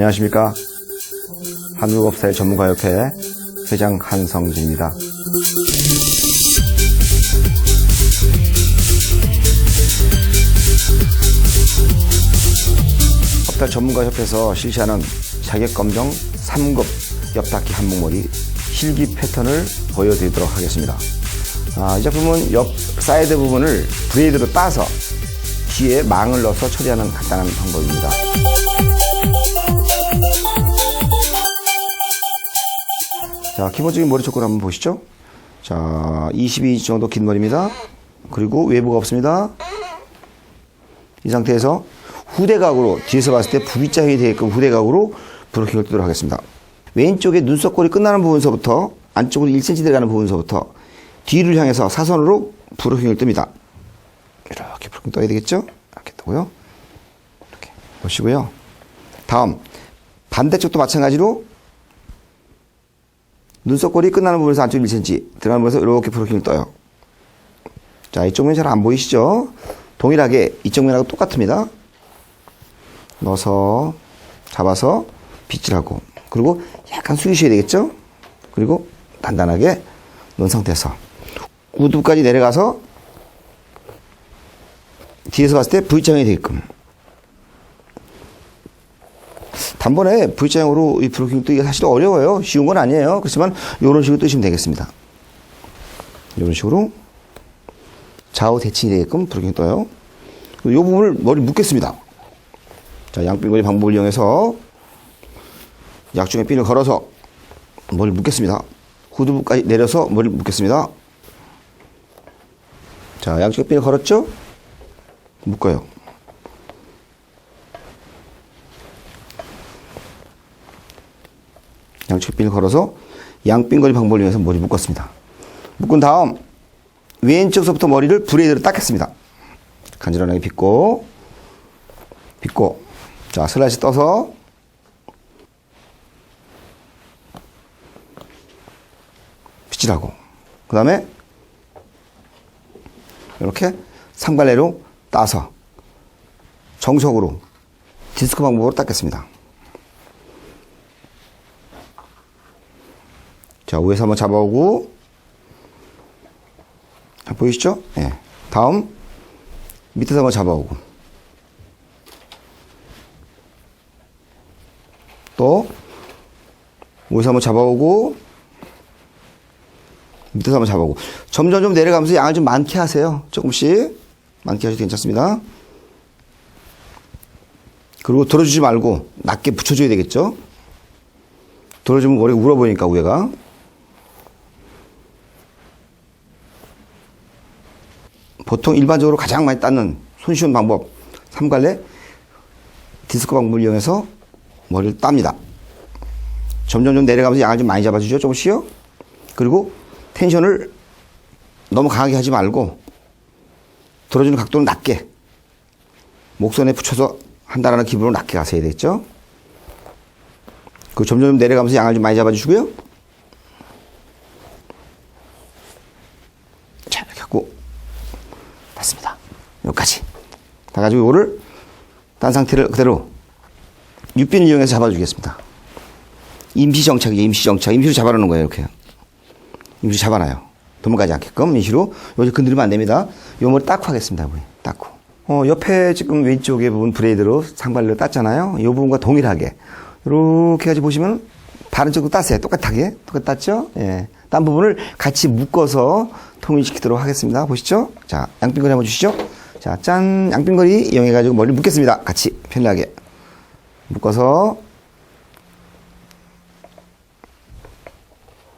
안녕하십니까. 한국업사의 전문가협회 회장 한성진입니다. 업달 전문가협회에서 실시하는 자격검정 3급 옆닫기 한목머리 실기 패턴을 보여드리도록 하겠습니다. 아, 이 작품은 옆 사이드 부분을 브레이드로 따서 뒤에 망을 넣어서 처리하는 간단한 방법입니다. 자, 기본적인 머리 조건 한번 보시죠. 자, 22인치 정도 긴 머리입니다. 그리고 외부가 없습니다. 이 상태에서 후대각으로 뒤에서 봤을 때 V자형이 되게끔 후대각으로 브로킹을 뜨도록 하겠습니다. 왼쪽에 눈썹골이 끝나는 부분서부터 안쪽으로 1cm 들어가는 부분서부터 뒤를 향해서 사선으로 브로킹을 뜹니다. 이렇게 브로킹 떠야 되겠죠? 이렇게 뜨고요. 이렇게 보시고요. 다음 반대쪽도 마찬가지로 눈썹골이 끝나는 부분에서 안쪽 1cm 들어가는 부분에서 이렇게 브로킹을 떠요. 자, 이쪽 면 잘 안 보이시죠? 동일하게 이쪽 면하고 똑같습니다. 넣어서 잡아서 빗질하고 그리고 약간 숙이셔야 되겠죠? 그리고 단단하게 넣은 상태에서 우두까지 내려가서 뒤에서 봤을 때 V자형이 되게끔 단번에 V자형으로 이 브로킹 뜨기가 사실 어려워요. 쉬운 건 아니에요. 그렇지만 이런 식으로 뜨시면 되겠습니다. 이런 식으로 좌우 대칭이 되게끔 브로킹 떠요. 이 부분을 머리 묶겠습니다. 자, 양핀거리 방법을 이용해서 약중의 핀을 걸어서 머리를 묶겠습니다. 후두부까지 내려서 머리를 묶겠습니다. 자, 양쪽에 핀을 걸었죠? 묶어요. 핀을 걸어서 양핀거리 방법을 이용해서 머리 묶었습니다. 묶은 다음 왼쪽서부터 머리를 브레이드로 닦겠습니다. 간지런하게 빗고 빗고 자 슬라이스 떠서 빗질하고 그 다음에 이렇게 상발레로 따서 정석으로 디스크 방법으로 닦겠습니다. 자 위에서 한번 잡아오고 자, 보이시죠? 예. 네. 다음 밑에서 한번 잡아오고 또 위에서 한번 잡아오고 밑에서 한번 잡아오고 점점 좀 내려가면서 양을 좀 많게 하세요. 조금씩 많게 하셔도 괜찮습니다. 그리고 들어주지 말고 낮게 붙여줘야 되겠죠. 들어주면 머리가 울어 보이니까 위에가 보통 일반적으로 가장 많이 닦는 손쉬운 방법 삼갈래 디스크 방법을 이용해서 머리를 땁니다. 점점 좀 내려가면서 양을 좀 많이 잡아주죠. 조금씩요. 그리고 텐션을 너무 강하게 하지 말고 들어주는 각도는 낮게 목선에 붙여서 한다라는 기분으로 낮게 가셔야 되겠죠. 그 점점 내려가면서 양을 좀 많이 잡아주시고요. 자, 이렇게 하고 됐습니다. 여기까지. 다 가지고 이거를 딴 상태를 그대로 육빈을 이용해서 잡아주겠습니다. 임시 정착이에요. 임시 정착. 임시로 잡아놓는 거예요. 이렇게. 임시 잡아놔요. 도망가지 않게끔 임시로. 여기 건드리면 안 됩니다. 요 머리 닦고 하겠습니다. 닦고. 어, 옆에 지금 왼쪽에 부분 브레이드로 상발로 땄잖아요. 이 부분과 동일하게. 이렇게 가지고 보시면 다른 쪽도 땄어요. 똑같하게. 똑같 땄죠? 예. 딴 부분을 같이 묶어서 통일시키도록 하겠습니다. 보시죠? 자, 양핀거리 한번 주시죠? 자, 짠! 양핀거리 이용해가지고 머리를 묶겠습니다. 같이 편리하게. 묶어서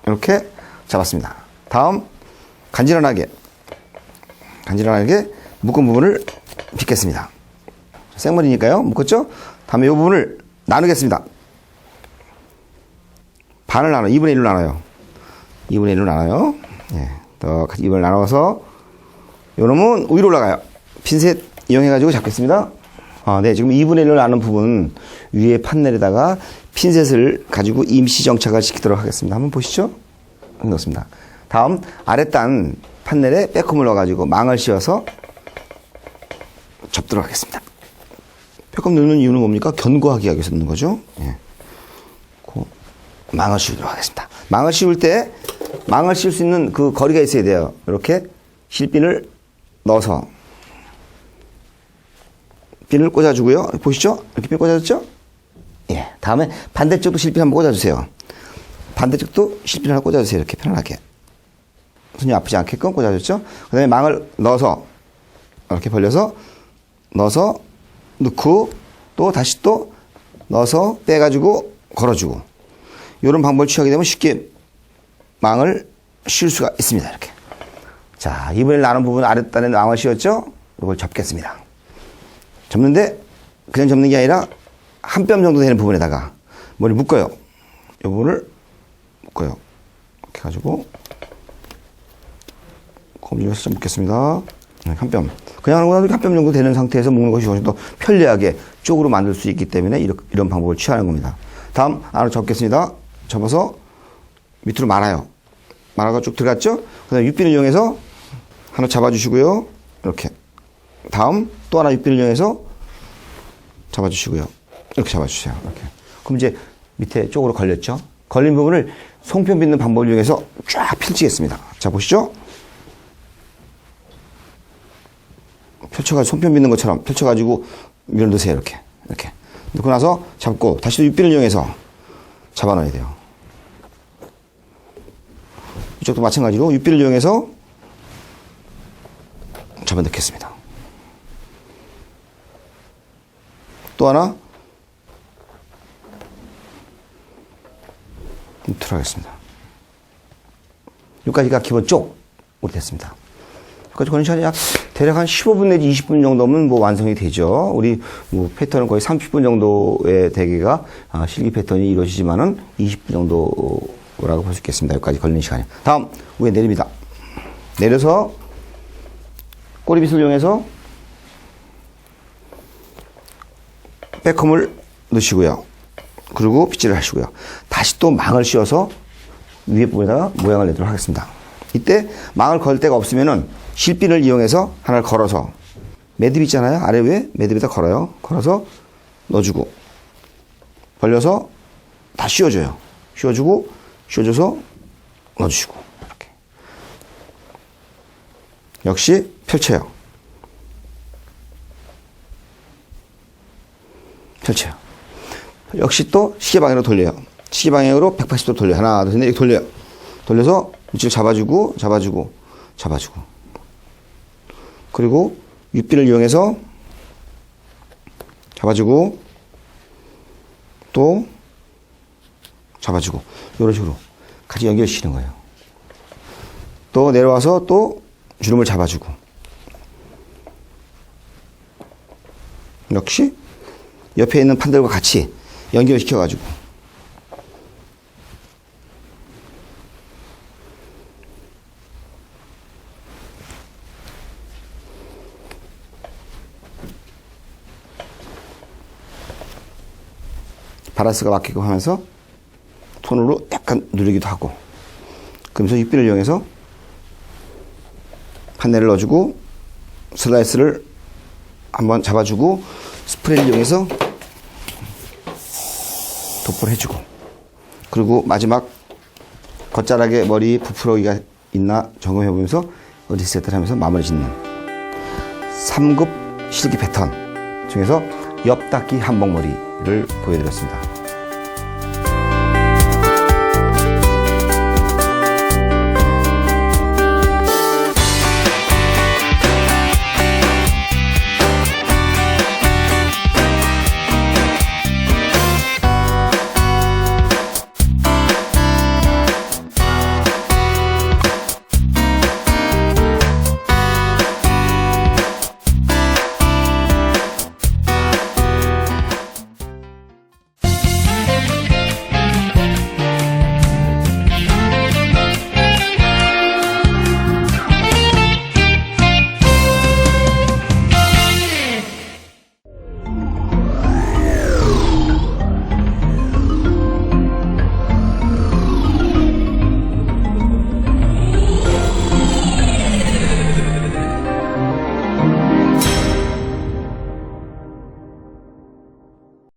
이렇게 잡았습니다. 다음 간지런하게 간지런하게 묶은 부분을 빗겠습니다. 생머리니까요. 묶었죠? 다음에 이 부분을 나누겠습니다. 반을 나눠 2분의 1로 나눠요. 2분의 1로 나눠요. 예. 더 2분을 나눠서 요놈은 위로 올라가요. 핀셋 이용해가지고 잡겠습니다. 아, 네. 지금 2분의 1로 나눈 부분 위에 판넬에다가 핀셋을 가지고 임시 정착을 시키도록 하겠습니다. 한번 보시죠. 넣습니다. 다음 아랫단 판넬에 빼꼼을 넣어가지고 망을 씌워서 접도록 하겠습니다. 폐검 넣는 이유는 뭡니까? 견고하게 하기 위해서 넣는 거죠. 예. 그 망을 씌우도록 하겠습니다. 망을 씌울 때 망을 씌울 수 있는 그 거리가 있어야 돼요. 이렇게 실핀을 넣어서 핀을 꽂아주고요. 보시죠? 이렇게 핀 꽂아줬죠? 예. 다음에 반대쪽도 실핀 한번 꽂아주세요. 반대쪽도 실핀 하나 꽂아주세요. 이렇게 편안하게. 손이 아프지 않게끔 꽂아줬죠? 그 다음에 망을 넣어서 이렇게 벌려서 넣어서 넣고 또 다시 또 넣어서 빼가지고 걸어주고 이런 방법을 취하게 되면 쉽게 망을 씌울 수가 있습니다. 이렇게. 자, 이번에 나눈 부분 아랫단에 망을 씌웠죠? 이걸 접겠습니다. 접는데 그냥 접는 게 아니라 한 뼘 정도 되는 부분에다가 머리 묶어요. 이 부분을 묶어요. 이렇게 해가지고 검지를 살짝 묶겠습니다. 네, 한 뼘. 그냥 하는 거보다 한뼘 정도 되는 상태에서 묶는 것이 훨씬 더 편리하게 쪽으로 만들 수 있기 때문에 이런, 이런 방법을 취하는 겁니다. 다음 안으로 접겠습니다. 접어서 밑으로 말아요. 말아가 쭉 들어갔죠? 그 다음에 육비를 이용해서 하나 잡아주시고요. 이렇게. 다음 또 하나 육비를 이용해서 잡아주시고요. 이렇게 잡아주세요. 이렇게. 그럼 이제 밑에 쪽으로 걸렸죠? 걸린 부분을 송편 빗는 방법을 이용해서 쫙 펼치겠습니다. 자, 보시죠? 펼쳐가지고 손편 빗는 것처럼 펼쳐가지고 밀어 넣으세요. 이렇게. 이렇게. 넣고 나서 잡고 다시 또 육비를 이용해서 잡아 넣어야 돼요. 이쪽도 마찬가지로 육비를 이용해서 잡아 넣겠습니다. 또 하나 들어가겠습니다. 여기까지가 기본 쪽으로 됐습니다. 여기까지 걸린 시간이 약 대략 한 15분 내지 20분 정도면 뭐 완성이 되죠. 우리 뭐 패턴은 거의 30분 정도의 대기가 아, 실기 패턴이 이루어지지만은 20분 정도라고 볼 수 있겠습니다. 여기까지 걸리는 시간이. 다음 위에 내립니다. 내려서 꼬리빗을 이용해서 백홈을 넣으시고요. 그리고 빗질을 하시고요. 다시 또 망을 씌워서 위에 부분에다가 모양을 내도록 하겠습니다. 이때 망을 걸 데가 없으면은 실핀을 이용해서 하나를 걸어서 매듭 있잖아요. 아래 위에 매듭에다 걸어요. 걸어서 넣어주고 벌려서 다 씌워줘요. 씌워주고 씌워줘서 넣어주시고 이렇게 역시 펼쳐요. 펼쳐요. 역시 또 시계 방향으로 돌려요. 시계 방향으로 180도 돌려요. 하나, 둘, 셋, 이렇게 돌려요. 돌려서 위치를 잡아주고, 잡아주고, 잡아주고. 그리고 육비를 이용해서 잡아주고, 또 잡아주고. 이런 식으로 같이 연결시키는 거예요. 또 내려와서 또 주름을 잡아주고. 역시 옆에 있는 판들과 같이 연결시켜가지고. 바라스가 막히고 하면서 손으로 약간 누르기도 하고. 그러면서 육비를 이용해서 판넬을 넣어주고 슬라이스를 한번 잡아주고 스프레이를 이용해서 도포를 해주고 그리고 마지막 겉자락에 머리 부풀어기가 있나 점검해보면서 리셋을 하면서 마무리 짓는 3급 실기 패턴 중에서 옆닦기 한복머리를 보여드렸습니다.